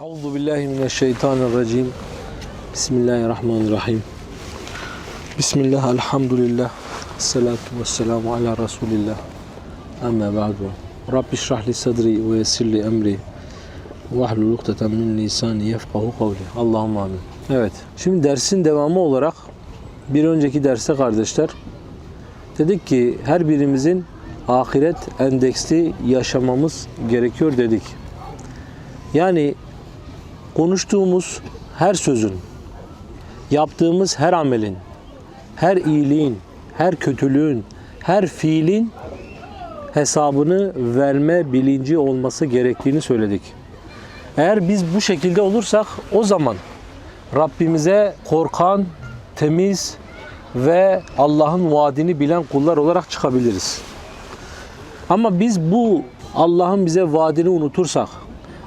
Euzu billahi mineşşeytanirracim. Bismillahirrahmanirrahim. Bismillah, elhamdülillah. Salatu vesselamu ala Resulillah. Amma ba'du. Rabbi şrah li sadri ve yessir li emri. Vahlul ukdeten min lisani yefkahu kavli. Allahümme amin. Evet. Şimdi dersin devamı olarak bir önceki derste kardeşler dedik ki her birimizin ahiret endeksli yaşamamız gerekiyor dedik. Yani konuştuğumuz her sözün, yaptığımız her amelin, her iyiliğin, her kötülüğün, her fiilin hesabını verme bilinci olması gerektiğini söyledik. Eğer biz bu şekilde olursak o zaman Rabbimize korkan, temiz ve Allah'ın vaadini bilen kullar olarak çıkabiliriz. Ama biz bu Allah'ın bize vaadini unutursak,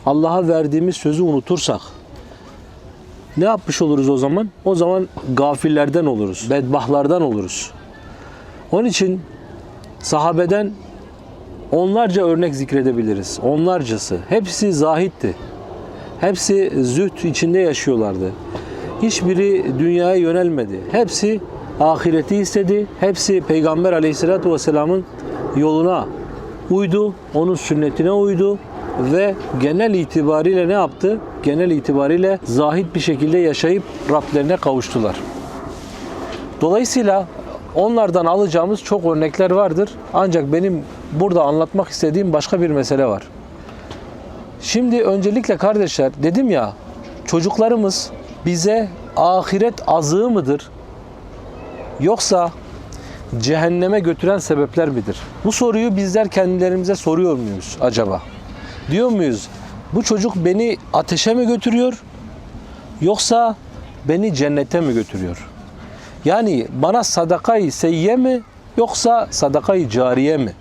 Allah'a verdiğimiz sözü unutursak ne yapmış oluruz o zaman? O zaman gafillerden oluruz, bedbahtlardan oluruz. Onun için sahabeden onlarca örnek zikredebiliriz. Onlarcası. Hepsi zahitti. Hepsi züht içinde yaşıyorlardı. Hiçbiri dünyaya yönelmedi. Hepsi ahireti istedi. Hepsi Peygamber aleyhissalatü vesselamın yoluna uydu. Onun sünnetine uydu ve genel itibariyle ne yaptı? Genel itibariyle zahit bir şekilde yaşayıp Rablerine kavuştular. Dolayısıyla onlardan alacağımız çok örnekler vardır. Ancak benim burada anlatmak istediğim başka bir mesele var. Şimdi öncelikle kardeşler dedim ya çocuklarımız bize ahiret azığı mıdır? Yoksa cehenneme götüren sebepler midir? Bu soruyu bizler kendilerimize soruyor muyuz acaba? Diyor muyuz bu çocuk beni ateşe mi götürüyor yoksa beni cennete mi götürüyor? Yani bana sadakayı seyye mi yoksa sadakayı cariye mi?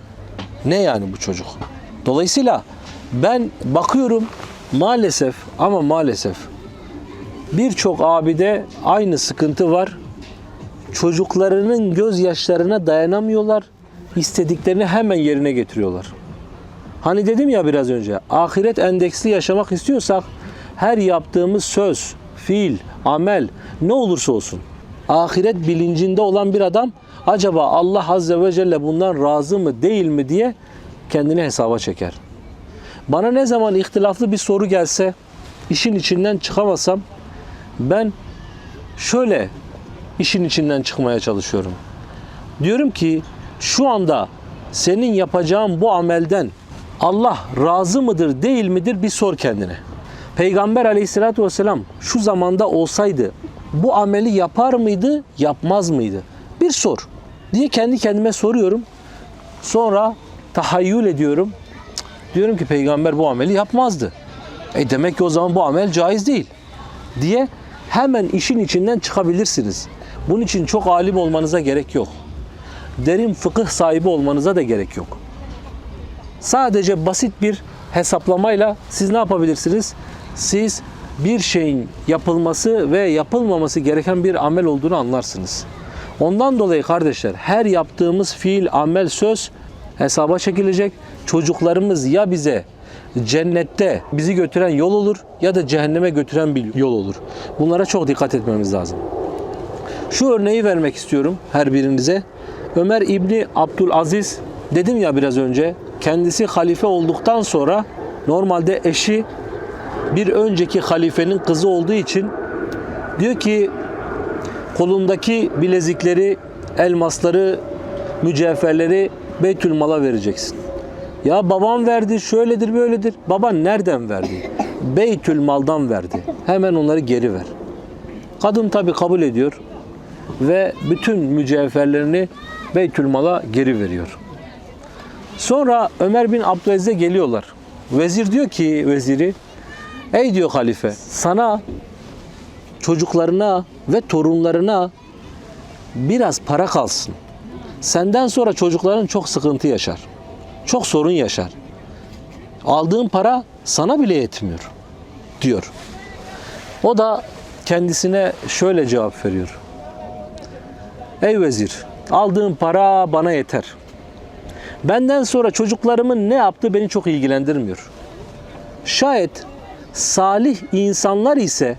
Ne yani bu çocuk? Dolayısıyla ben bakıyorum maalesef ama maalesef birçok abide aynı sıkıntı var. Çocuklarının gözyaşlarına dayanamıyorlar. İstediklerini hemen yerine getiriyorlar. Hani dedim ya biraz önce ahiret endeksli yaşamak istiyorsak her yaptığımız söz, fiil, amel ne olursa olsun ahiret bilincinde olan bir adam acaba Allah Azze ve Celle bundan razı mı değil mi diye kendini hesaba çeker. Bana ne zaman ihtilaflı bir soru gelse işin içinden çıkamasam ben şöyle işin içinden çıkmaya çalışıyorum. Diyorum ki şu anda senin yapacağın bu amelden Allah razı mıdır değil midir bir sor kendine. Peygamber aleyhissalatü vesselam şu zamanda olsaydı bu ameli yapar mıydı yapmaz mıydı? Bir sor diye kendi kendime soruyorum. Sonra tahayyül ediyorum. Diyorum ki peygamber bu ameli yapmazdı. E demek ki o zaman bu amel caiz değil diye hemen işin içinden çıkabilirsiniz. Bunun için çok alim olmanıza gerek yok. Derin fıkıh sahibi olmanıza da gerek yok. Sadece basit bir hesaplamayla siz ne yapabilirsiniz? Siz bir şeyin yapılması ve yapılmaması gereken bir amel olduğunu anlarsınız. Ondan dolayı kardeşler her yaptığımız fiil, amel, söz hesaba çekilecek. Çocuklarımız ya bize cennette bizi götüren yol olur ya da cehenneme götüren bir yol olur. Bunlara çok dikkat etmemiz lazım. Şu örneği vermek istiyorum her birinize. Ömer İbni Abdülaziz dedim ya biraz önce kendisi halife olduktan sonra normalde eşi bir önceki halifenin kızı olduğu için diyor ki kolundaki bilezikleri, elmasları, mücevherleri Beytülmal'a vereceksin. Ya babam verdi, şöyledir böyledir. Baban nereden verdi? Beytülmal'dan verdi. Hemen onları geri ver. Kadın tabi kabul ediyor ve bütün mücevherlerini Beytülmal'a geri veriyor. Sonra Ömer bin Abdülaziz'e geliyorlar. Vezir diyor ki veziri, ey diyor halife sana çocuklarına ve torunlarına biraz para kalsın. Senden sonra çocukların çok sıkıntı yaşar. Çok sorun yaşar. Aldığın para sana bile yetmiyor diyor. O da kendisine şöyle cevap veriyor. Ey vezir, aldığın para bana yeter. Benden sonra çocuklarımın ne yaptığı beni çok ilgilendirmiyor. Şayet Salih insanlar ise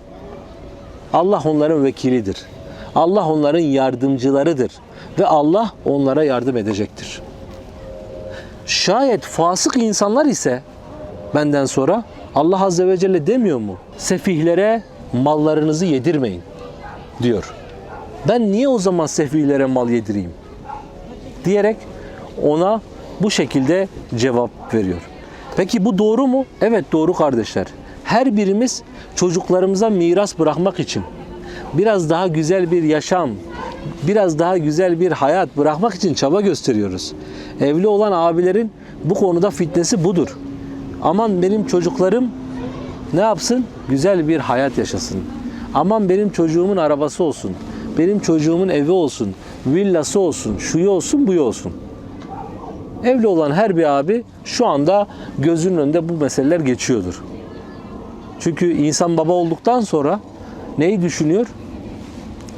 Allah onların vekilidir. Allah onların yardımcılarıdır ve Allah onlara yardım edecektir. Şayet fasık insanlar ise benden sonra Allah Azze ve Celle demiyor mu? Sefihlere mallarınızı yedirmeyin diyor. Ben niye o zaman sefihlere mal yedireyim? Diyerek ona bu şekilde cevap veriyor. Peki bu doğru mu? Evet doğru kardeşler. Her birimiz çocuklarımıza miras bırakmak için biraz daha güzel bir yaşam, biraz daha güzel bir hayat bırakmak için çaba gösteriyoruz. Evli olan abilerin bu konuda fitnesi budur. Aman benim çocuklarım ne yapsın? Güzel bir hayat yaşasın. Aman benim çocuğumun arabası olsun. Benim çocuğumun evi olsun. Villası olsun. Şuyu olsun, buyu olsun. Evli olan her bir abi şu anda gözünün önünde bu meseleler geçiyordur. Çünkü insan baba olduktan sonra neyi düşünüyor?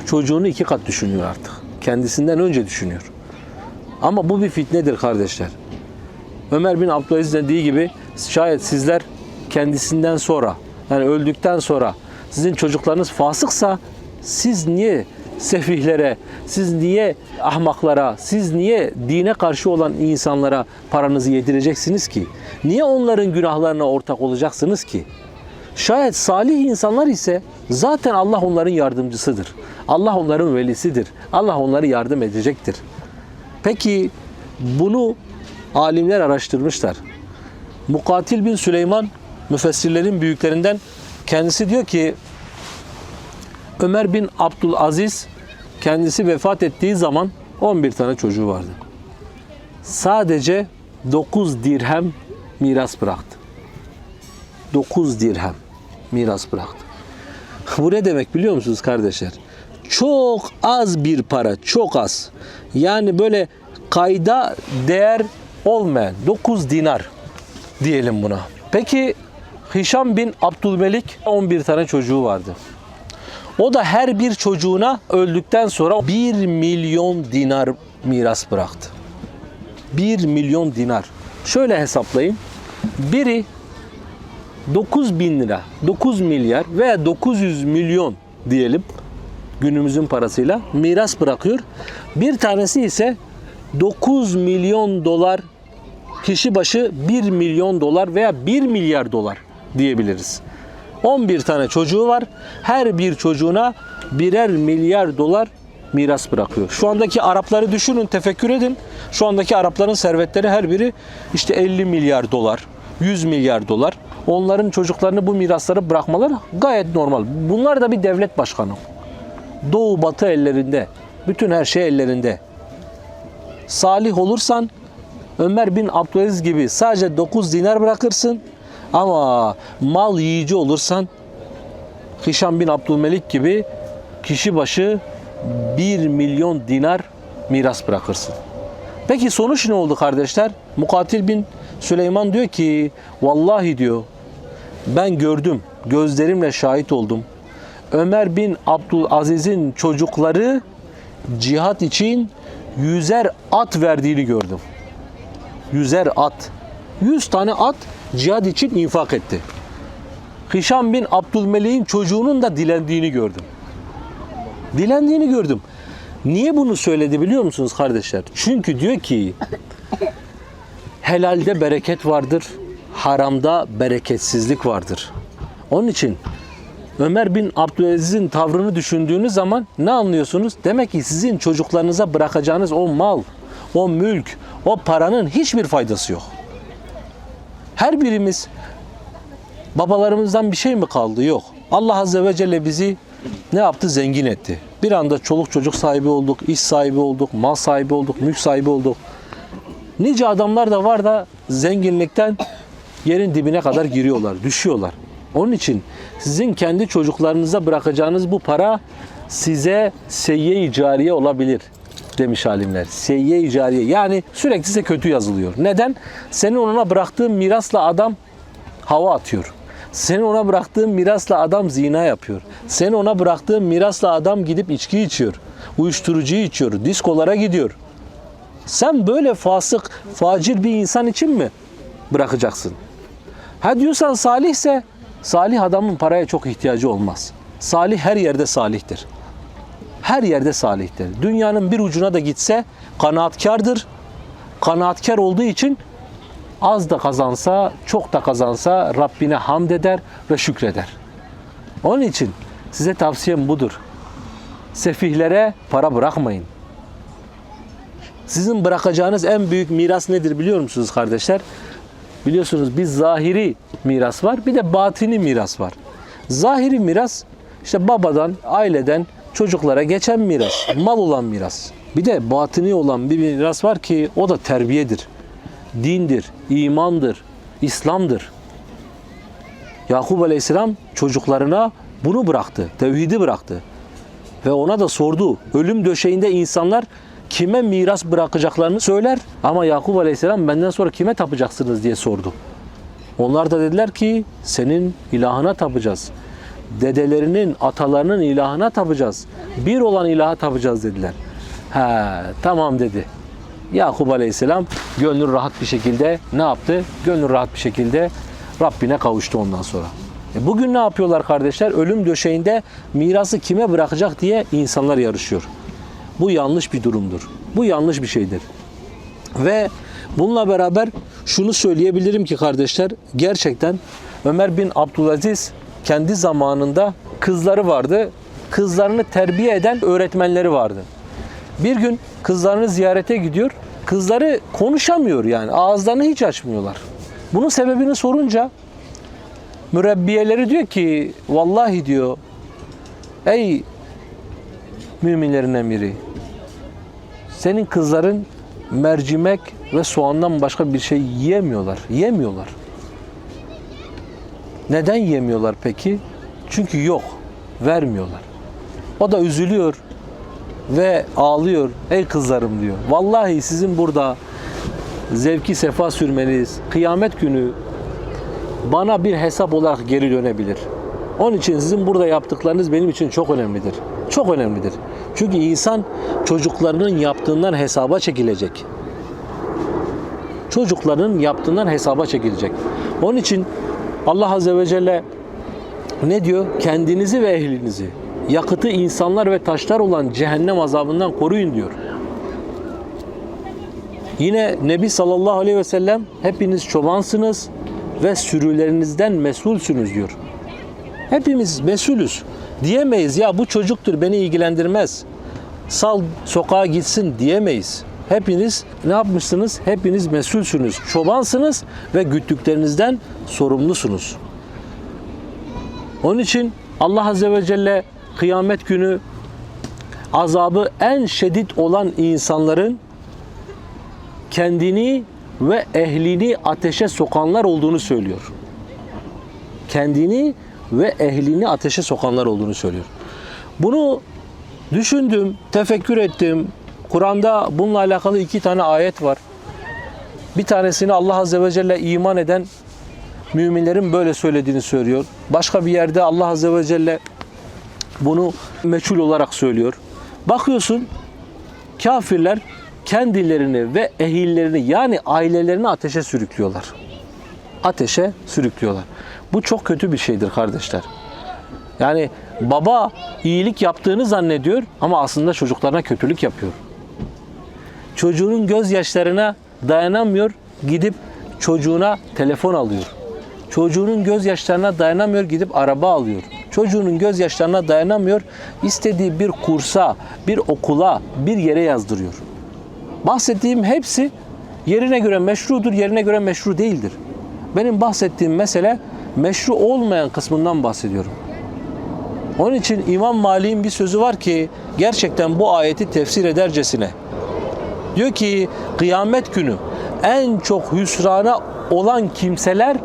Çocuğunu iki kat düşünüyor artık. Kendisinden önce düşünüyor. Ama bu bir fitnedir kardeşler. Ömer bin Abdülaziz dediği gibi şayet sizler kendisinden sonra yani öldükten sonra sizin çocuklarınız fasıksa siz niye sefihlere, siz niye ahmaklara, siz niye dine karşı olan insanlara paranızı yedireceksiniz ki? Niye onların günahlarına ortak olacaksınız ki? Şayet salih insanlar ise zaten Allah onların yardımcısıdır. Allah onların velisidir. Allah onları yardım edecektir. Peki bunu alimler araştırmışlar. Mukatil bin Süleyman müfessirlerin büyüklerinden kendisi diyor ki Ömer bin Abdülaziz kendisi vefat ettiği zaman 11 tane çocuğu vardı. Sadece 9 dirhem miras bıraktı. 9 dirhem miras bıraktı. Bu ne demek biliyor musunuz kardeşler? Çok az bir para, çok az. Yani böyle kayda değer olmayan 9 dinar diyelim buna. Peki Hişam bin Abdülmelik 11 tane çocuğu vardı. O da her bir çocuğuna öldükten sonra 1 milyon dinar miras bıraktı. 1 milyon dinar. Şöyle hesaplayın. Biri 9 bin lira, 9 milyar veya 900 milyon diyelim günümüzün parasıyla miras bırakıyor. Bir tanesi ise 9 milyon dolar kişi başı 1 milyon dolar veya 1 milyar dolar diyebiliriz. 11 tane çocuğu var. Her bir çocuğuna birer milyar dolar miras bırakıyor. Şu andaki Arapları düşünün, tefekkür edin. Şu andaki Arapların servetleri her biri işte 50 milyar dolar, 100 milyar dolar. Onların çocuklarını bu mirasları bırakmaları gayet normal. Bunlar da bir devlet başkanı. Doğu batı ellerinde. Bütün her şey ellerinde. Salih olursan Ömer bin Abdülaziz gibi sadece 9 dinar bırakırsın. Ama mal yiyici olursan Hişam bin Abdülmelik gibi kişi başı 1 milyon dinar miras bırakırsın. Peki sonuç ne oldu kardeşler? Mukatil bin Süleyman diyor ki vallahi diyor ben gördüm gözlerimle şahit oldum. Ömer bin Abdülaziz'in çocukları cihat için yüzer at verdiğini gördüm. Yüzer at. Yüz tane at cihad için infak etti. Hişam bin Abdülmelik'in çocuğunun da dilendiğini gördüm. Dilendiğini gördüm. Niye bunu söyledi biliyor musunuz kardeşler? Çünkü diyor ki helalde bereket vardır, haramda bereketsizlik vardır. Onun için Ömer bin Abdülaziz'in tavrını düşündüğünüz zaman ne anlıyorsunuz? Demek ki sizin çocuklarınıza bırakacağınız o mal, o mülk, o paranın hiçbir faydası yok. Her birimiz babalarımızdan bir şey mi kaldı? Yok. Allah Azze ve Celle bizi ne yaptı? Zengin etti. Bir anda çoluk çocuk sahibi olduk, iş sahibi olduk, mal sahibi olduk, mülk sahibi olduk. Nice adamlar da var da zenginlikten yerin dibine kadar giriyorlar, düşüyorlar. Onun için sizin kendi çocuklarınıza bırakacağınız bu para size seyye-i cariye olabilir demiş alimler. Seyye-i cariye yani sürekli size kötü yazılıyor. Neden? Senin ona bıraktığın mirasla adam hava atıyor. Senin ona bıraktığın mirasla adam zina yapıyor. Senin ona bıraktığın mirasla adam gidip içki içiyor. Uyuşturucu içiyor. Diskolara gidiyor. Sen böyle fasık, facir bir insan için mi bırakacaksın? Ha diyorsan salihse Salih adamın paraya çok ihtiyacı olmaz. Salih her yerde salihtir. Her yerde salihtir. Dünyanın bir ucuna da gitse kanaatkardır. Kanaatkar olduğu için az da kazansa, çok da kazansa Rabbine hamd eder ve şükreder. Onun için size tavsiyem budur. Sefihlere para bırakmayın. Sizin bırakacağınız en büyük miras nedir biliyor musunuz kardeşler? Biliyorsunuz bir zahiri miras var, bir de batini miras var. Zahiri miras işte babadan, aileden çocuklara geçen miras, mal olan miras. Bir de batini olan bir miras var ki o da terbiyedir. Dindir, imandır, İslam'dır. Yakup Aleyhisselam çocuklarına bunu bıraktı, tevhidi bıraktı. Ve ona da sordu. Ölüm döşeğinde insanlar kime miras bırakacaklarını söyler. Ama Yakup Aleyhisselam benden sonra kime tapacaksınız diye sordu. Onlar da dediler ki senin ilahına tapacağız. Dedelerinin, atalarının ilahına tapacağız. Bir olan ilaha tapacağız dediler. He, tamam dedi. Yakup Aleyhisselam gönlü rahat bir şekilde ne yaptı? Gönlü rahat bir şekilde Rabbine kavuştu ondan sonra. E bugün ne yapıyorlar kardeşler? Ölüm döşeğinde mirası kime bırakacak diye insanlar yarışıyor. Bu yanlış bir durumdur. Bu yanlış bir şeydir. Ve bununla beraber şunu söyleyebilirim ki kardeşler gerçekten Ömer bin Abdülaziz kendi zamanında kızları vardı. Kızlarını terbiye eden öğretmenleri vardı. Bir gün kızlarını ziyarete gidiyor. Kızları konuşamıyor yani. Ağızlarını hiç açmıyorlar. Bunun sebebini sorunca mürebbiyeleri diyor ki vallahi diyor ey müminlerin emiri senin kızların mercimek ve soğandan başka bir şey yiyemiyorlar. Yemiyorlar. Neden yemiyorlar peki? Çünkü yok. Vermiyorlar. O da üzülüyor ve ağlıyor. Ey kızlarım diyor. Vallahi sizin burada zevki sefa sürmeniz kıyamet günü bana bir hesap olarak geri dönebilir. Onun için sizin burada yaptıklarınız benim için çok önemlidir. Çok önemlidir. Çünkü insan çocuklarının yaptığından hesaba çekilecek. Çocuklarının yaptığından hesaba çekilecek. Onun için Allah Azze ve Celle ne diyor? Kendinizi ve ehlinizi yakıtı insanlar ve taşlar olan cehennem azabından koruyun diyor. Yine Nebi sallallahu aleyhi ve sellem hepiniz çobansınız ve sürülerinizden mesulsünüz diyor. Hepimiz mesulüz. Diyemeyiz ya bu çocuktur beni ilgilendirmez. Sal sokağa gitsin diyemeyiz. Hepiniz ne yapmışsınız? Hepiniz mesulsünüz. Çobansınız ve güttüklerinizden sorumlusunuz. Onun için Allah Azze ve Celle kıyamet günü azabı en şiddet olan insanların kendini ve ehlini ateşe sokanlar olduğunu söylüyor. Kendini ve ehlini ateşe sokanlar olduğunu söylüyor. Bunu düşündüm, tefekkür ettim. Kur'an'da bununla alakalı iki tane ayet var. Bir tanesini Allah Azze ve Celle iman eden müminlerin böyle söylediğini söylüyor. Başka bir yerde Allah Azze ve Celle bunu meçhul olarak söylüyor. Bakıyorsun kafirler kendilerini ve ehillerini yani ailelerini ateşe sürüklüyorlar. Ateşe sürüklüyorlar. Bu çok kötü bir şeydir kardeşler. Yani baba iyilik yaptığını zannediyor ama aslında çocuklarına kötülük yapıyor. Çocuğunun gözyaşlarına dayanamıyor, gidip çocuğuna telefon alıyor. Çocuğunun gözyaşlarına dayanamıyor, gidip araba alıyor. Çocuğunun gözyaşlarına dayanamıyor, istediği bir kursa, bir okula, bir yere yazdırıyor. Bahsettiğim hepsi yerine göre meşrudur, yerine göre meşru değildir. Benim bahsettiğim mesele meşru olmayan kısmından bahsediyorum. Onun için İmam Malik'in bir sözü var ki gerçekten bu ayeti tefsir edercesine. Diyor ki kıyamet günü en çok hüsrana olan kimseler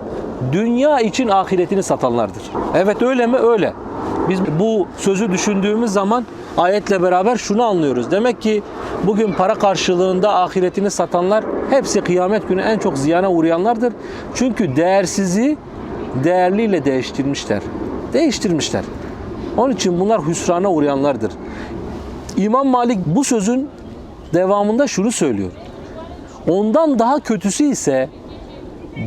dünya için ahiretini satanlardır. Evet öyle mi? Öyle. Biz bu sözü düşündüğümüz zaman ayetle beraber şunu anlıyoruz. Demek ki bugün para karşılığında ahiretini satanlar hepsi kıyamet günü en çok ziyana uğrayanlardır. Çünkü değersizi değerliyle değiştirmişler. Değiştirmişler. Onun için bunlar hüsrana uğrayanlardır. İmam Malik bu sözün devamında şunu söylüyor. Ondan daha kötüsü ise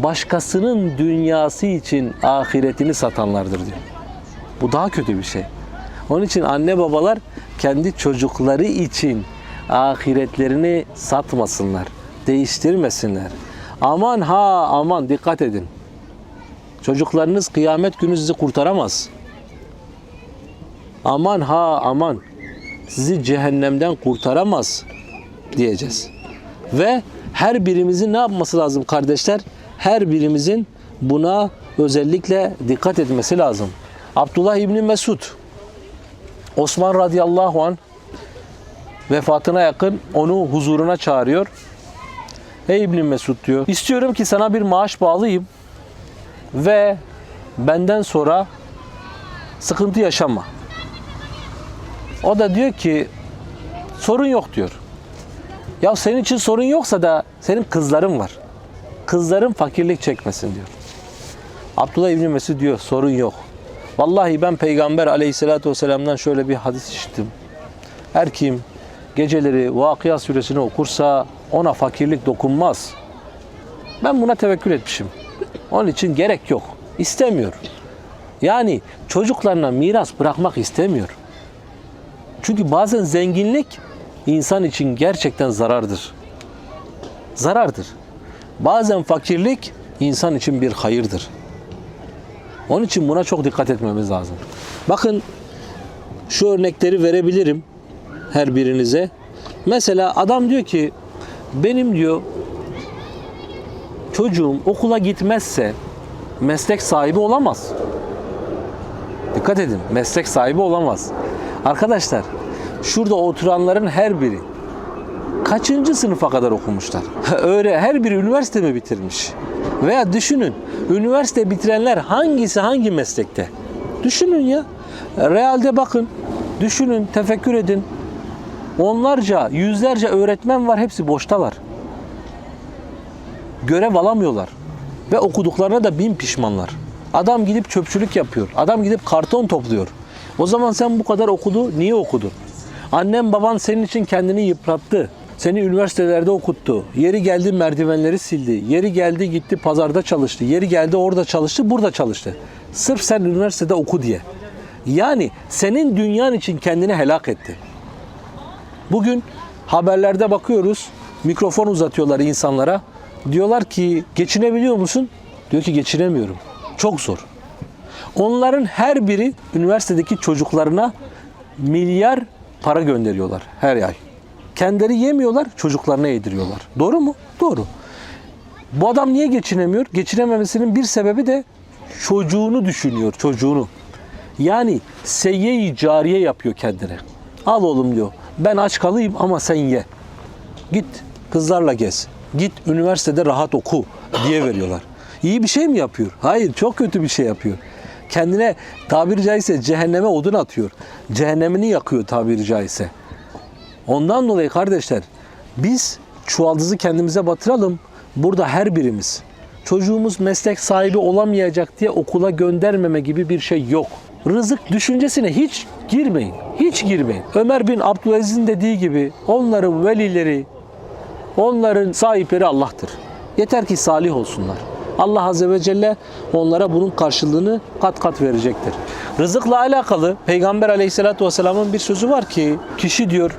başkasının dünyası için ahiretini satanlardır diyor. Bu daha kötü bir şey. Onun için anne babalar kendi çocukları için ahiretlerini satmasınlar, değiştirmesinler. Aman ha aman dikkat edin. Çocuklarınız kıyamet günü sizi kurtaramaz. Aman ha aman sizi cehennemden kurtaramaz diyeceğiz. Ve her birimizin ne yapması lazım kardeşler? Her birimizin buna özellikle dikkat etmesi lazım. Abdullah İbni Mesud Osman radıyallahu an vefatına yakın onu huzuruna çağırıyor. Ey İbni Mesud diyor. İstiyorum ki sana bir maaş bağlayayım ve benden sonra sıkıntı yaşama. O da diyor ki sorun yok diyor. Ya senin için sorun yoksa da senin kızların var. Kızların fakirlik çekmesin diyor. Abdullah İbni Mesud diyor sorun yok. Vallahi ben Peygamber aleyhissalatü vesselam'dan şöyle bir hadis işittim. Her kim geceleri Vakıya suresini okursa ona fakirlik dokunmaz. Ben buna tevekkül etmişim. Onun için gerek yok. İstemiyor. Yani çocuklarına miras bırakmak istemiyor. Çünkü bazen zenginlik insan için gerçekten zarardır. Zarardır. Bazen fakirlik insan için bir hayırdır. Onun için buna çok dikkat etmemiz lazım. Bakın şu örnekleri verebilirim her birinize. Mesela adam diyor ki benim diyor çocuğum okula gitmezse meslek sahibi olamaz. Dikkat edin, meslek sahibi olamaz. Arkadaşlar, şurada oturanların her biri kaçıncı sınıfa kadar okumuşlar? Öyle her biri üniversite mi bitirmiş? Veya düşünün, üniversite bitirenler hangisi hangi meslekte? Düşünün ya. Realde bakın, düşünün, tefekkür edin. Onlarca, yüzlerce öğretmen var, hepsi boştalar. Görev alamıyorlar. Ve okuduklarına da bin pişmanlar. Adam gidip çöpçülük yapıyor. Adam gidip karton topluyor. O zaman sen bu kadar okudu, niye okudun? Annem baban senin için kendini yıprattı. Seni üniversitelerde okuttu. Yeri geldi merdivenleri sildi. Yeri geldi gitti pazarda çalıştı. Yeri geldi orada çalıştı, burada çalıştı. Sırf sen üniversitede oku diye. Yani senin dünyan için kendini helak etti. Bugün haberlerde bakıyoruz. Mikrofon uzatıyorlar insanlara. Diyorlar ki geçinebiliyor musun? Diyor ki geçinemiyorum. Çok zor. Onların her biri üniversitedeki çocuklarına milyar para gönderiyorlar her ay. Kendileri yemiyorlar, çocuklarına yediriyorlar. Doğru mu? Doğru. Bu adam niye geçinemiyor? Geçinememesinin bir sebebi de çocuğunu düşünüyor, çocuğunu. Yani seyye-i cariye yapıyor kendine. Al oğlum diyor. Ben aç kalayım ama sen ye. Git kızlarla gez. Git üniversitede rahat oku diye veriyorlar. İyi bir şey mi yapıyor? Hayır, çok kötü bir şey yapıyor. Kendine tabiri caizse cehenneme odun atıyor. Cehennemini yakıyor tabiri caizse. Ondan dolayı kardeşler biz çuvaldızı kendimize batıralım. Burada her birimiz çocuğumuz meslek sahibi olamayacak diye okula göndermeme gibi bir şey yok. Rızık düşüncesine hiç girmeyin. Hiç girmeyin. Ömer bin Abdülaziz'in dediği gibi onların velileri, onların sahipleri Allah'tır. Yeter ki salih olsunlar. Allah Azze ve Celle onlara bunun karşılığını kat kat verecektir. Rızıkla alakalı Peygamber Aleyhisselatü Vesselam'ın bir sözü var ki kişi diyor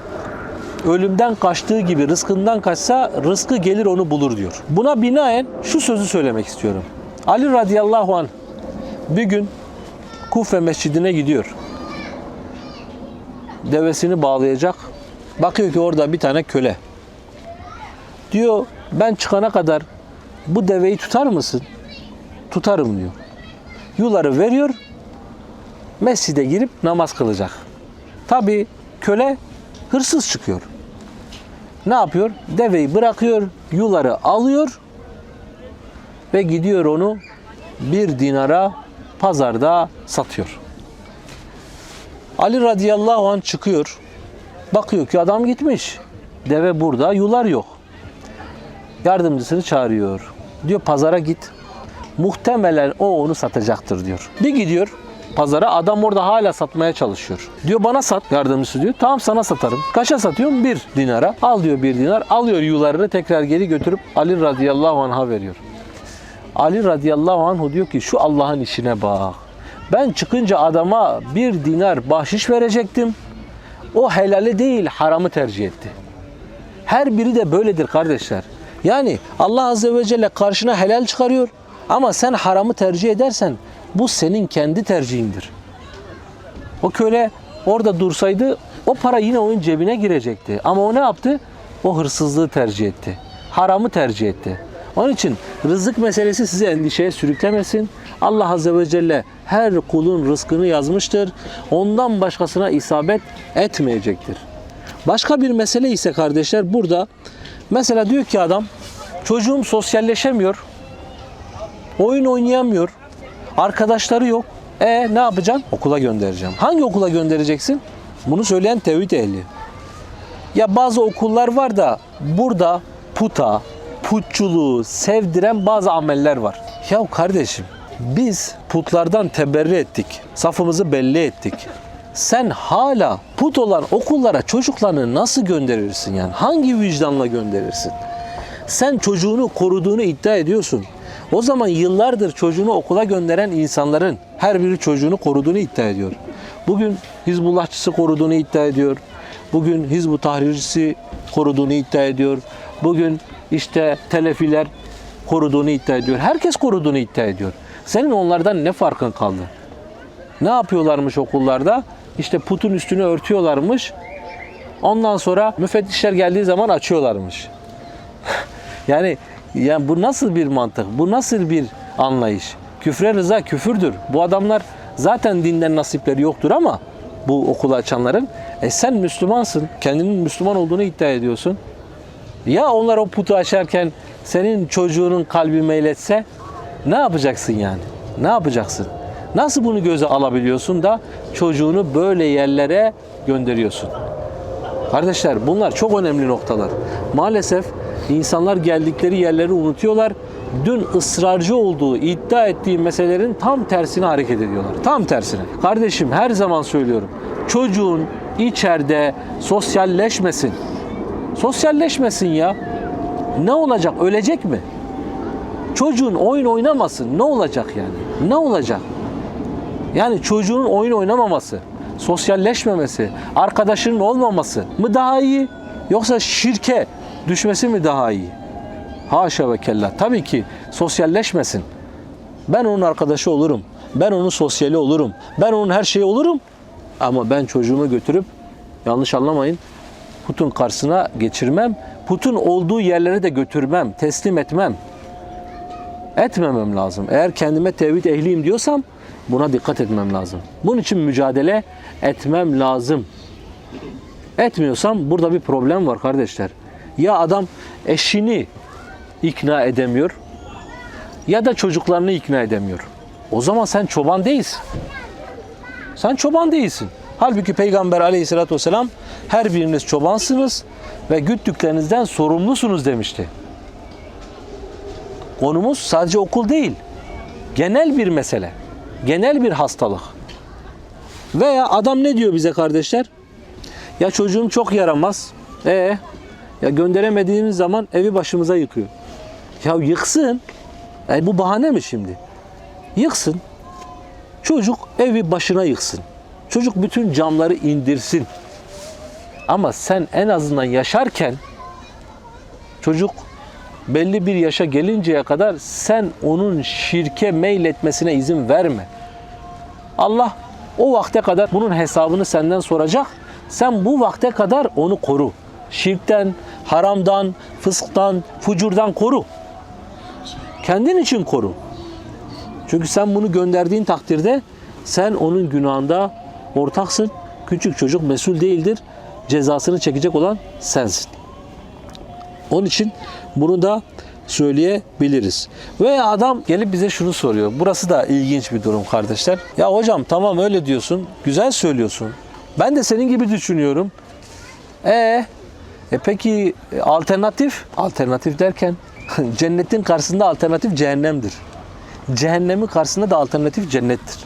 ölümden kaçtığı gibi rızkından kaçsa rızkı gelir onu bulur diyor. Buna binaen şu sözü söylemek istiyorum. Ali radıyallahu anh bir gün Kufe mescidine gidiyor. Devesini bağlayacak. Bakıyor ki orada bir tane köle. Diyor ben çıkana kadar bu deveyi tutar mısın? Tutarım diyor. Yuları veriyor. Mescide girip namaz kılacak. Tabi köle hırsız çıkıyor. Ne yapıyor? Deveyi bırakıyor, yuları alıyor ve gidiyor onu bir dinara pazarda satıyor. Ali radıyallahu anh çıkıyor. Bakıyor ki adam gitmiş. Deve burada, yular yok. Yardımcısını çağırıyor. Diyor pazara git. Muhtemelen o onu satacaktır diyor. Bir gidiyor pazara adam orada hala satmaya çalışıyor. Diyor bana sat yardımcısı diyor. Tamam sana satarım. Kaça satıyorum? Bir dinara. Al diyor bir dinar. Alıyor yularını tekrar geri götürüp Ali radıyallahu anh'a veriyor. Ali radıyallahu anhu diyor ki şu Allah'ın işine bak. Ben çıkınca adama bir dinar bahşiş verecektim. O helali değil haramı tercih etti. Her biri de böyledir kardeşler. Yani Allah Azze ve Celle karşına helal çıkarıyor ama sen haramı tercih edersen bu senin kendi tercihindir. O köle orada dursaydı o para yine onun cebine girecekti. Ama o ne yaptı? O hırsızlığı tercih etti. Haramı tercih etti. Onun için rızık meselesi sizi endişeye sürüklemesin. Allah Azze ve Celle her kulun rızkını yazmıştır. Ondan başkasına isabet etmeyecektir. Başka bir mesele ise kardeşler burada mesela diyor ki adam çocuğum sosyalleşemiyor. Oyun oynayamıyor. Arkadaşları yok. E ne yapacaksın? Okula göndereceğim. Hangi okula göndereceksin? Bunu söyleyen tevhid ehli. Ya bazı okullar var da burada puta, putçuluğu sevdiren bazı ameller var. Ya kardeşim biz putlardan teberri ettik. Safımızı belli ettik. Sen hala put olan okullara çocuklarını nasıl gönderirsin yani? Hangi vicdanla gönderirsin? Sen çocuğunu koruduğunu iddia ediyorsun. O zaman yıllardır çocuğunu okula gönderen insanların her biri çocuğunu koruduğunu iddia ediyor. Bugün Hizbullahçısı koruduğunu iddia ediyor. Bugün Hizbu Tahrircisi koruduğunu iddia ediyor. Bugün işte Telefiler koruduğunu iddia ediyor. Herkes koruduğunu iddia ediyor. Senin onlardan ne farkın kaldı? Ne yapıyorlarmış okullarda? İşte putun üstünü örtüyorlarmış. Ondan sonra müfettişler geldiği zaman açıyorlarmış. Yani yani bu nasıl bir mantık? Bu nasıl bir anlayış? Küfre rıza küfürdür. Bu adamlar zaten dinden nasipleri yoktur ama bu okulu açanların e sen Müslümansın. Kendinin Müslüman olduğunu iddia ediyorsun. Ya onlar o putu açarken senin çocuğunun kalbi meyletse ne yapacaksın yani? Ne yapacaksın? Nasıl bunu göze alabiliyorsun da çocuğunu böyle yerlere gönderiyorsun? Kardeşler bunlar çok önemli noktalar. Maalesef insanlar geldikleri yerleri unutuyorlar. Dün ısrarcı olduğu, iddia ettiği meselelerin tam tersine hareket ediyorlar. Tam tersine. Kardeşim her zaman söylüyorum. Çocuğun içeride sosyalleşmesin. Sosyalleşmesin ya. Ne olacak? Ölecek mi? Çocuğun oyun oynamasın. Ne olacak yani? Ne olacak? Yani çocuğun oyun oynamaması, sosyalleşmemesi, arkadaşının olmaması mı daha iyi? Yoksa şirke düşmesi mi daha iyi? Haşa ve kella. Tabii ki sosyalleşmesin. Ben onun arkadaşı olurum. Ben onun sosyali olurum. Ben onun her şeyi olurum. Ama ben çocuğumu götürüp yanlış anlamayın putun karşısına geçirmem. Putun olduğu yerlere de götürmem, teslim etmem. Etmemem lazım. Eğer kendime tevhid ehliyim diyorsam buna dikkat etmem lazım. Bunun için mücadele etmem lazım. Etmiyorsam burada bir problem var kardeşler. Ya adam eşini ikna edemiyor ya da çocuklarını ikna edemiyor. O zaman sen çoban değilsin. Sen çoban değilsin. Halbuki Peygamber aleyhissalatü vesselam her biriniz çobansınız ve güttüklerinizden sorumlusunuz demişti. Konumuz sadece okul değil. Genel bir mesele. Genel bir hastalık. Veya adam ne diyor bize kardeşler? Ya çocuğum çok yaramaz. E ya gönderemediğimiz zaman evi başımıza yıkıyor. Ya yıksın. E bu bahane mi şimdi? Yıksın. Çocuk evi başına yıksın. Çocuk bütün camları indirsin. Ama sen en azından yaşarken çocuk belli bir yaşa gelinceye kadar sen onun şirke meyletmesine izin verme. Allah o vakte kadar bunun hesabını senden soracak. Sen bu vakte kadar onu koru. Şirkten, haramdan, fısktan, fucurdan koru. Kendin için koru. Çünkü sen bunu gönderdiğin takdirde sen onun günahında ortaksın. Küçük çocuk mesul değildir. Cezasını çekecek olan sensin. Onun için bunu da söyleyebiliriz. Veya adam gelip bize şunu soruyor. Burası da ilginç bir durum kardeşler. Ya hocam tamam öyle diyorsun. Güzel söylüyorsun. Ben de senin gibi düşünüyorum. E, e peki e, alternatif? Alternatif derken cennetin karşısında alternatif cehennemdir. Cehennemin karşısında da alternatif cennettir.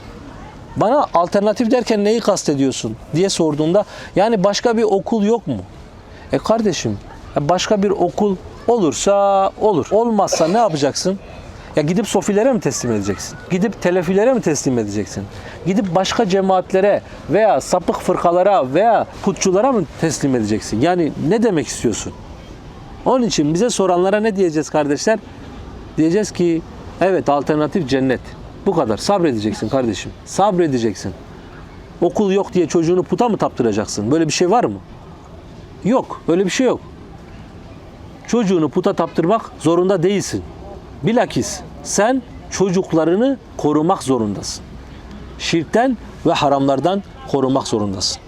Bana alternatif derken neyi kastediyorsun diye sorduğunda yani başka bir okul yok mu? E kardeşim başka bir okul olursa olur. Olmazsa ne yapacaksın? Ya gidip sofilere mi teslim edeceksin? Gidip telefilere mi teslim edeceksin? Gidip başka cemaatlere veya sapık fırkalara veya putçulara mı teslim edeceksin? Yani ne demek istiyorsun? Onun için bize soranlara ne diyeceğiz kardeşler? Diyeceğiz ki evet alternatif cennet. Bu kadar. Sabredeceksin kardeşim. Sabredeceksin. Okul yok diye çocuğunu puta mı taptıracaksın? Böyle bir şey var mı? Yok. Böyle bir şey yok. Çocuğunu puta taptırmak zorunda değilsin. Bilakis sen çocuklarını korumak zorundasın. Şirkten ve haramlardan korumak zorundasın.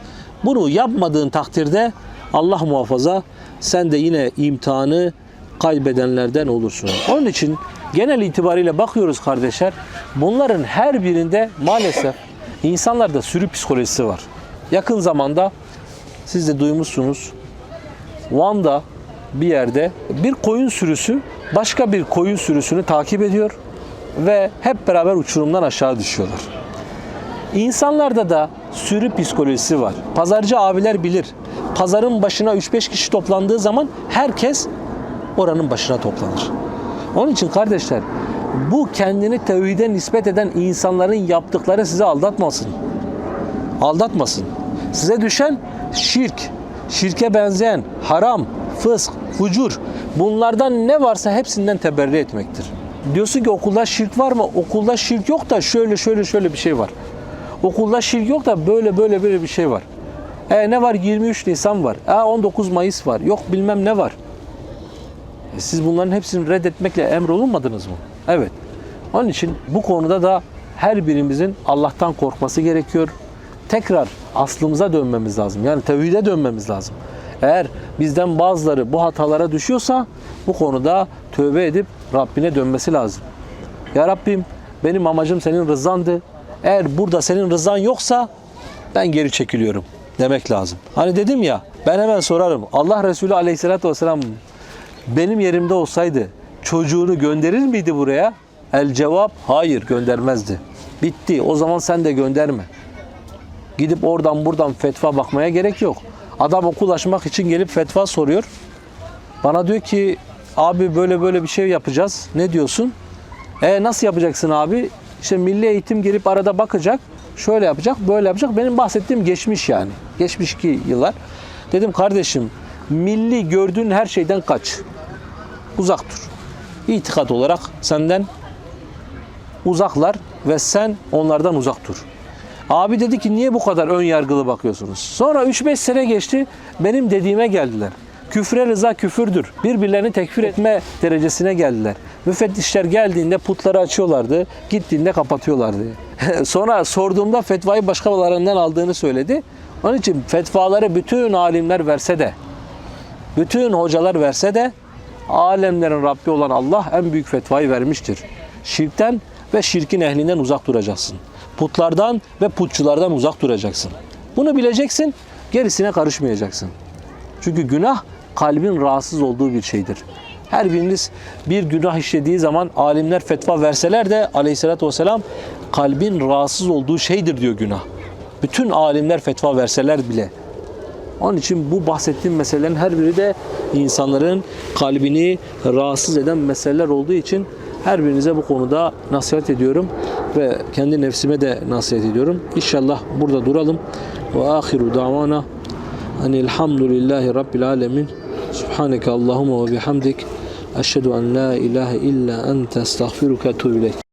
Bunu yapmadığın takdirde Allah muhafaza sen de yine imtihanı kaybedenlerden olursun. Onun için genel itibariyle bakıyoruz kardeşler. Bunların her birinde maalesef insanlarda sürü psikolojisi var. Yakın zamanda siz de duymuşsunuz. Van'da bir yerde bir koyun sürüsü başka bir koyun sürüsünü takip ediyor ve hep beraber uçurumdan aşağı düşüyorlar. İnsanlarda da sürü psikolojisi var. Pazarcı abiler bilir. Pazarın başına 3-5 kişi toplandığı zaman herkes oranın başına toplanır. Onun için kardeşler bu kendini tevhide nispet eden insanların yaptıkları sizi aldatmasın. Aldatmasın. Size düşen şirk, şirke benzeyen haram, fısk, fucur bunlardan ne varsa hepsinden teberri etmektir. Diyorsun ki okulda şirk var mı? Okulda şirk yok da şöyle şöyle şöyle bir şey var. Okulda şirk yok da böyle böyle böyle bir şey var. E ne var? 23 Nisan var. E 19 Mayıs var. Yok bilmem ne var. E, siz bunların hepsini reddetmekle emrolunmadınız mı? Evet. Onun için bu konuda da her birimizin Allah'tan korkması gerekiyor. Tekrar aslımıza dönmemiz lazım. Yani tevhide dönmemiz lazım. Eğer bizden bazıları bu hatalara düşüyorsa bu konuda tövbe edip Rabbine dönmesi lazım. Ya Rabbim benim amacım senin rızandı. Eğer burada senin rızan yoksa ben geri çekiliyorum demek lazım. Hani dedim ya ben hemen sorarım. Allah Resulü aleyhissalatü vesselam benim yerimde olsaydı çocuğunu gönderir miydi buraya? El cevap hayır göndermezdi. Bitti. O zaman sen de gönderme. Gidip oradan buradan fetva bakmaya gerek yok. Adam okul açmak için gelip fetva soruyor. Bana diyor ki abi böyle böyle bir şey yapacağız. Ne diyorsun? E nasıl yapacaksın abi? İşte milli eğitim gelip arada bakacak. Şöyle yapacak, böyle yapacak. Benim bahsettiğim geçmiş yani. Geçmiş ki yıllar. Dedim kardeşim milli gördüğün her şeyden kaç. Uzak dur. İtikat olarak senden uzaklar ve sen onlardan uzak dur. Abi dedi ki niye bu kadar ön yargılı bakıyorsunuz? Sonra 3-5 sene geçti benim dediğime geldiler. Küfre rıza küfürdür. Birbirlerini tekfir etme derecesine geldiler. Müfettişler geldiğinde putları açıyorlardı. Gittiğinde kapatıyorlardı. Sonra sorduğumda fetvayı başkalarından aldığını söyledi. Onun için fetvaları bütün alimler verse de, bütün hocalar verse de alemlerin Rabbi olan Allah en büyük fetvayı vermiştir. Şirkten ve şirkin ehlinden uzak duracaksın. Putlardan ve putçulardan uzak duracaksın. Bunu bileceksin, gerisine karışmayacaksın. Çünkü günah kalbin rahatsız olduğu bir şeydir. Her biriniz bir günah işlediği zaman alimler fetva verseler de aleyhissalatü vesselam kalbin rahatsız olduğu şeydir diyor günah. Bütün alimler fetva verseler bile. Onun için bu bahsettiğim meselelerin her biri de insanların kalbini rahatsız eden meseleler olduğu için her birinize bu konuda nasihat ediyorum ve kendi nefsime de nasihat ediyorum. İnşallah burada duralım. Ve ahiru davana enilhamdülillahi rabbil alemin. Subhaneke Allahumma ve bihamdik. Eşhedü en la ilahe illa ente estağfiruke ve.